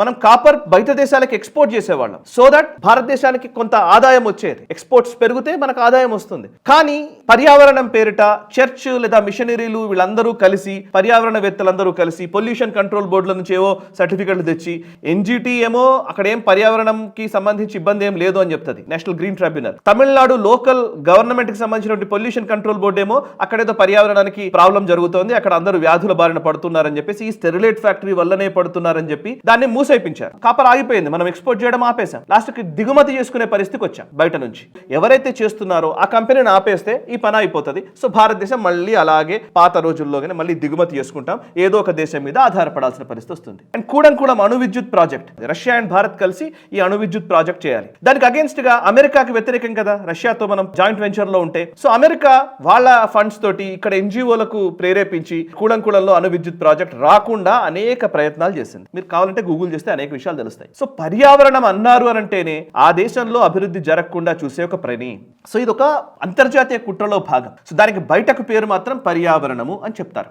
మనం కాపర్ బయట దేశాలకు ఎక్స్పోర్ట్ చేసేవాళ్ళం. సో దట్ భారతదేశానికి కొంత ఆదాయం వచ్చేది. ఎక్స్పోర్ట్స్ పెరిగితే మనకు ఆదాయం వస్తుంది. కానీ పర్యావరణం పేరిట చర్చ్ లేదా మిషనరీలు వీళ్ళందరూ కలిసి పర్యావరణవేత్తలందరూ కలిసి పొల్యూషన్ కంట్రోల్ బోర్డుల నుంచి ఏవో సర్టిఫికెట్లు తెచ్చి ఎన్జిటి ఏమో అక్కడ ఏం పర్యావరణంకి సంబంధించి ఇబ్బంది ఏం లేదు అని చెప్తుంది. National green tribunal Tamil Nadu local గవర్నమెంట్కి సంబంధించిన పొల్యూషన్ కంట్రోల్ బోర్డు ఏమో అక్కడేదో పర్యావరణానికి ప్రాబ్లం జరుగుతోంది. అక్కడ అందరూ వ్యాధుల బారిన పడుతున్నారని చెప్పేసి ఈ స్టెరిలైట్ ఫ్యాక్టరీ వల్లనే పడుతున్నారని చెప్పి దాన్ని మూసైపించారు కాపర్ ఆగిపోయింది. మనం ఎక్స్పోర్ట్ చేయడం ఆపేసాం లాస్ట్కి దిగుమతి చేసుకునే పరిస్థితికి వచ్చాం బయట నుంచి. ఎవరైతే చేస్తున్నారో ఆ కంపెనీని ఆపేస్తే ఈ పని అయిపోతుంది. సో భారతదేశం మళ్ళీ అలాగే పాత రోజుల్లోనే మళ్ళీ దిగుమతి చేసుకుంటాం. ఏదో ఒక దేశం మీద ఆధారపడాల్సిన పరిస్థితి వస్తుంది. అండ్ కూడం కూడా అణు విద్యుత్ ప్రాజెక్ట్. రష్యా అండ్ భారత్ కలిసి ఈ అణు విద్యుత్ ప్రాజెక్ట్ చేయాలి. దానికి అగేన్స్ట్గా అమెరికాకి వ్యతిరేకం కదా. రష్యాతో మనం జాయింట్ వెంచర్లో ఉంటే. సో అమెరికా వాళ్ళ ఫండ్స్ తోటి ఇక్కడ ఎన్జిఓలకు ప్రేరేపించి కూడంకూడంలో అణు విద్యుత్ ప్రాజెక్ట్ రాకుండా అనేక ప్రయత్నాలు చేసింది. మీరు కావాలంటే గూగుల్ చేసి పరిశీలిస్తే అనేక విషయాలు తెలుస్తాయి. సో పర్యావరణం అన్నారు అని అంటేనే ఆ దేశంలో అభివృద్ధి జరగకుండా చూసే ఒక ప్రణి. సో ఇది ఒక అంతర్జాతీయ కుట్రలో భాగం. సో దానికి బయటకు పేరు మాత్రం పర్యావరణము అని చెప్తారు.